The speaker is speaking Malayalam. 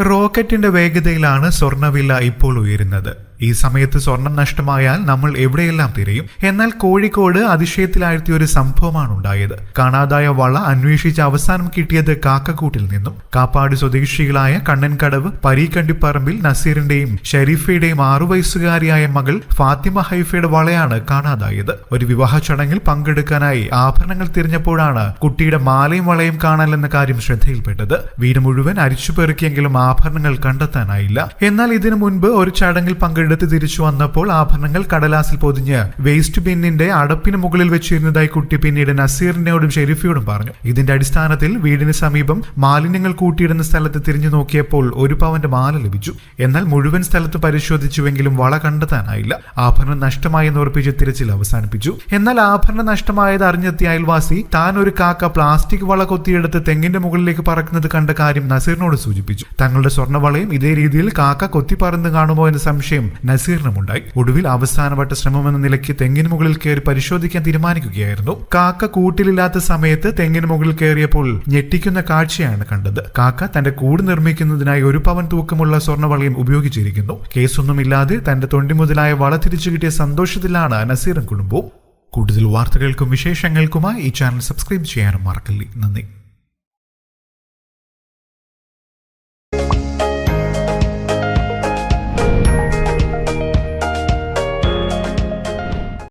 റോക്കറ്റിന്റെ വേഗതയിലാണ് സ്വർണവില ഇപ്പോൾ ഉയരുന്നത്. ഈ സമയത്ത് സ്വർണം നഷ്ടമായാൽ നമ്മൾ എവിടെയെല്ലാം തിരയും? എന്നാൽ കോഴിക്കോട് അതിശയത്തിലാഴ്ത്തിയ ഒരു സംഭവമാണ് ഉണ്ടായത്. കാണാതായ വള അന്വേഷിച്ച് അവസാനം കിട്ടിയത് കാക്കക്കൂട്ടിൽ നിന്നും. കാപ്പാട് സ്വദേശികളായ കണ്ണൻകടവ് പരീക്കണ്ടിപ്പറമ്പിൽ നസീറിന്റെയും ഷെരീഫയുടെയും ആറു വയസ്സുകാരിയായ മകൾ ഫാത്തിമ ഹൈഫയുടെ വളയാണ് കാണാതായത്. ഒരു വിവാഹ ചടങ്ങിൽ പങ്കെടുക്കാനായി ആഭരണങ്ങൾ തിരഞ്ഞപ്പോഴാണ് കുട്ടിയുടെ മാലയും വളയും കാണാനെന്ന കാര്യം ശ്രദ്ധയിൽപ്പെട്ടത്. വീട് മുഴുവൻ അരിച്ചു പെറുക്കിയെങ്കിലും ആഭരണങ്ങൾ കണ്ടെത്താനായില്ല. എന്നാൽ ഇതിനു മുൻപ് ഒരു ചടങ്ങിൽ പങ്കെടുത്ത് തിരിച്ചു വന്നപ്പോൾ ആഭരണങ്ങൾ കടലാസിൽ പൊതിഞ്ഞ് വേസ്റ്റ് ബിന്നിന്റെ അടപ്പിന് മുകളിൽ വെച്ചിരുന്നതായി കുട്ടി പിന്നീട് നസീറിനോടും ഷെരീഫിയോടും പറഞ്ഞു. ഇതിന്റെ അടിസ്ഥാനത്തിൽ വീടിന് സമീപം മാലിന്യങ്ങൾ കൂട്ടിയിടുന്ന സ്ഥലത്ത് തിരിഞ്ഞു നോക്കിയപ്പോൾ ഒരു പവന്റെ മാല ലഭിച്ചു. എന്നാൽ മുഴുവൻ സ്ഥലത്ത് പരിശോധിച്ചുവെങ്കിലും വള കണ്ടെത്താനായില്ല. ആഭരണം നഷ്ടമായി എന്ന് ഉറപ്പിച്ച് തിരച്ചിൽ അവസാനിപ്പിച്ചു. എന്നാൽ ആഭരണം നഷ്ടമായത് അറിഞ്ഞെത്തിയ അയൽവാസി താൻ ഒരു കാക്ക പ്ലാസ്റ്റിക് വള കൊത്തിയെടുത്ത് തെങ്ങിന്റെ മുകളിലേക്ക് പറക്കുന്നത് കണ്ട കാര്യം നസീറിനോട് സൂചിപ്പിച്ചു. തങ്ങളുടെ സ്വർണവളയും ഇതേ രീതിയിൽ കാക്ക കൊത്തി പറന്ന് കാണുമോ എന്ന സംശയം നസീറിനുമുണ്ടായി. ഒടുവിൽ അവസാനവട്ട ശ്രമമെന്ന നിലയ്ക്ക് തെങ്ങിന് മുകളിൽ കയറി പരിശോധിക്കാൻ തീരുമാനിക്കുകയായിരുന്നു. കാക്ക കൂട്ടിലില്ലാത്ത സമയത്ത് തെങ്ങിന് മുകളിൽ കയറിയപ്പോൾ ഞെട്ടിക്കുന്ന കാഴ്ചയാണ് കണ്ടത്. കാക്ക തന്റെ കൂട് നിർമ്മിക്കുന്നതിനായി ഒരു പവൻ തൂക്കമുള്ള സ്വർണവളയും ഉപയോഗിച്ചിരിക്കുന്നു. കേസൊന്നുമില്ലാതെ തന്റെ തൊണ്ടി മുതലായ വള തിരിച്ചു കിട്ടിയ സന്തോഷത്തിലാണ് നസീറും കുടുംബവും. കൂടുതൽ വാർത്തകൾക്കും വിശേഷങ്ങൾക്കുമായി ഈ ചാനൽ സബ്സ്ക്രൈബ് ചെയ്യാനും മറക്കല്ലേ. നന്ദി.